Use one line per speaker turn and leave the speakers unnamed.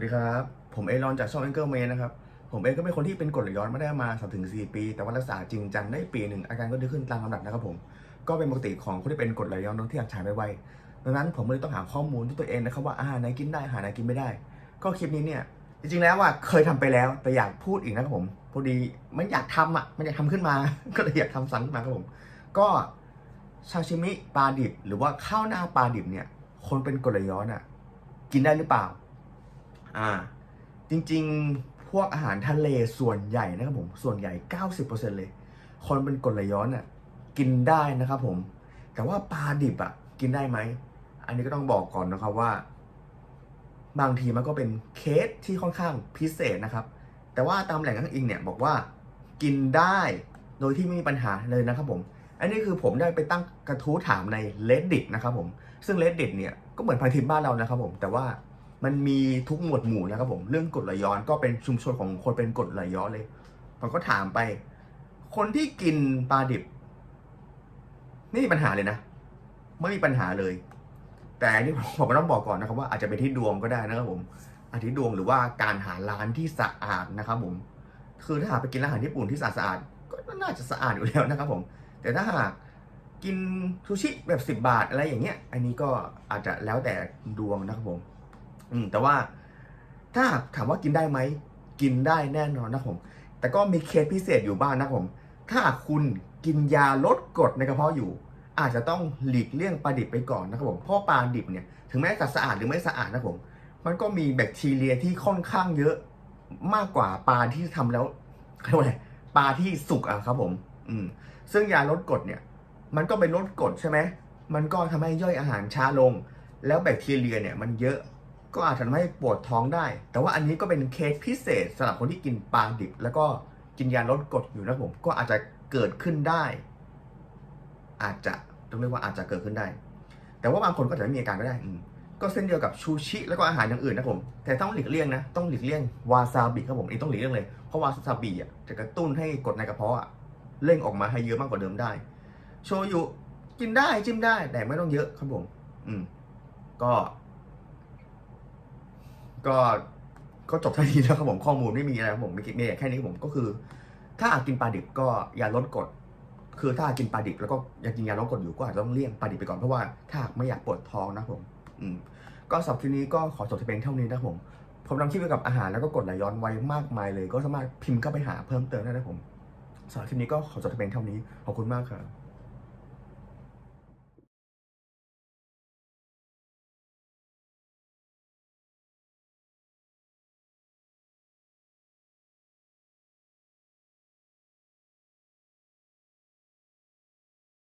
สวัสดีครับ ผมเอรอนจากช่อง a n g เกิลเมนะครับ ผมเองก็เป็นคนที่เป็นกรดไหลย้อนมาได้มาสามถึงสี่ปี แต่ว่ารักษาจริงจังได้ปีหนึ่งอาการก็ดีขึ้นตามลำดับนะครับผมก็เป็นปกติของคนที่เป็นกรดไหลย้อนที่อยากฉายไวๆดังนั้นผมเลยต้องหาข้อมูลด้วยตัวเองนะครับว่าอาหารไหนกินได้อาหารไหนกินไม่ได้ ก็คลิปนี้เนี่ยจริงๆแล้วว่าเคยทำไปแล้วแต่อยากพูดอีกนะครับผมพอดีมันอยากทำอะมันอยากทำขึ้นมา ก็เลยอยากทำซ้ำขึ้นมาครับผมก็ซาชิมิปลาดิบ หรือว่าข้าวหน้าปลาดิบเนี่ย คนเป็นกรดไหลย้อนอะกินได้หรือเปล่า อ่าจริงๆพวกอาหารทะเลส่วนใหญ่นะครับผมส่วนใหญ่ 90%เลย คนเป็นกรดไหลย้อนอะกินได้นะครับผม แต่ว่าปลาดิบอะกินได้ไหม อันนี้ก็ต้องบอกก่อนนะครับว่า บางทีมันก็เป็นเคสที่ค่อนข้างพิเศษนะครับ แต่ว่าตามแหล่งอ้างอิงเนี่ยบอกว่ากินได้โดยที่ไม่มีปัญหาเลยนะครับผม อันนี้คือผมได้ไปตั้งกระทู้ถามใน reddit นะครับผม ซึ่ง reddit เนี่ยก็เหมือนพันทิปบ้านเรานะครับผม แต่ว่า มันมีทุกหมวดหมู่นะครับผมเรื่องกฎไหลย้อนก็เป็นชุมชนของคนเป็นกฎไหลย้อนเลยผมก็ถามไป คนที่กินปลาดิบไม่มีปัญหาเลยนะไม่มีปัญหาเลย แต่อันนี่ผมก็ต้องบอกก่อนนะครับว่าอาจจะเป็นที่ดวงก็ได้นะครับผมอาจจะที่ดวงหรือว่าการหาร้านที่สะอาดนะครับผม คือถ้าหากไปกินอาหารญี่ปุ่นที่สะอาดก็น่าจะสะอาดอยู่แล้วนะครับผม แต่ถ้าหากกินซูชิแบบ 10 บาทอะไรอย่างเงี้ย อันนี้ก็อาจจะแล้วแต่ดวงนะครับผม อืมแต่ว่าถ้าถามว่ากินได้ไหม กินได้แน่นอนนะผม แต่ก็มีเคสพิเศษอยู่บ้างนะผม ถ้าคุณกินยาลดกรดในกระเพาะอยู่ อาจจะต้องหลีกเลี่ยงปลาดิบไปก่อนนะครับผมเพราะปลาดิบเนี่ยถึงแม้จะสะอาดหรือไม่สะอาดนะผม มันก็มีแบคทีเรียที่ค่อนข้างเยอะมากกว่าปลาที่ทำแล้วเรียกว่าอะไรปลาที่สุกอะครับผม อืม ซึ่งยาลดกรดเนี่ย มันก็เป็นลดกรดใช่ไหมมันก็ทำให้ย่อยอาหารช้าลง แล้วแบคทีเรียเนี่ยมันเยอะ ก็อาจจะทำให้ปวดท้องได้ แต่ว่าอันนี้ก็เป็นเคสพิเศษสำหรับคนที่กินปลาดิบ แล้วก็กินยาลดกรดอยู่นะผมก็อาจจะเกิดขึ้นได้ อาจจะต้องเรียกว่าอาจจะเกิดขึ้นได้ แต่ว่าบางคนก็อาจจะไม่มีอาการก็ได้อืมก็เส้นเดียวกับชูชิแล้วก็อาหารอย่างอื่นนะผม แต่ต้องหลีกเลี่ยงนะต้องหลีกเลี่ยงวาซาบิครับผมอันนี้ต้องหลีกเลี่ยงเลยเพราะวาซาบิอะจะกระตุ้นให้กรดในกระเพาะอะเร่งออกมาให้เยอะมากกว่าเดิมได้โชยุกินได้จิ้มได้แต่ไม่ต้องเยอะครับผม อืม ก็ ก็ก็จบทันทีแล้วครับผมข้อมูลไม่มีอะไรครับผมมีมีแค่นี้ครับผมก็คือ ถ้าอาจกินปลาดิบก็อย่าลดกรดคือถ้ากินปลาดิบแล้วก็ยังกินยาลดกรดอยู่ก็อาจจะต้องเลี่ยงปลาดิบไปก่อนเพราะว่าถ้าไม่อยากปวดท้องนะครับผม อืม ก็สำหรับคลิปนี้ก็ขอจบที่เพียงเท่านี้นะครับผมผมนำคลิปเกี่ยวกับอาหารแล้วก็กดไหลย้อนไว้มากมายเลย ก็สามารถพิมพ์เข้าไปหาเพิ่มเติมได้นะครับผมสำหรับคลิปนี้ก็ขอจบที่เพียงเท่านี้ขอบคุณมากครับ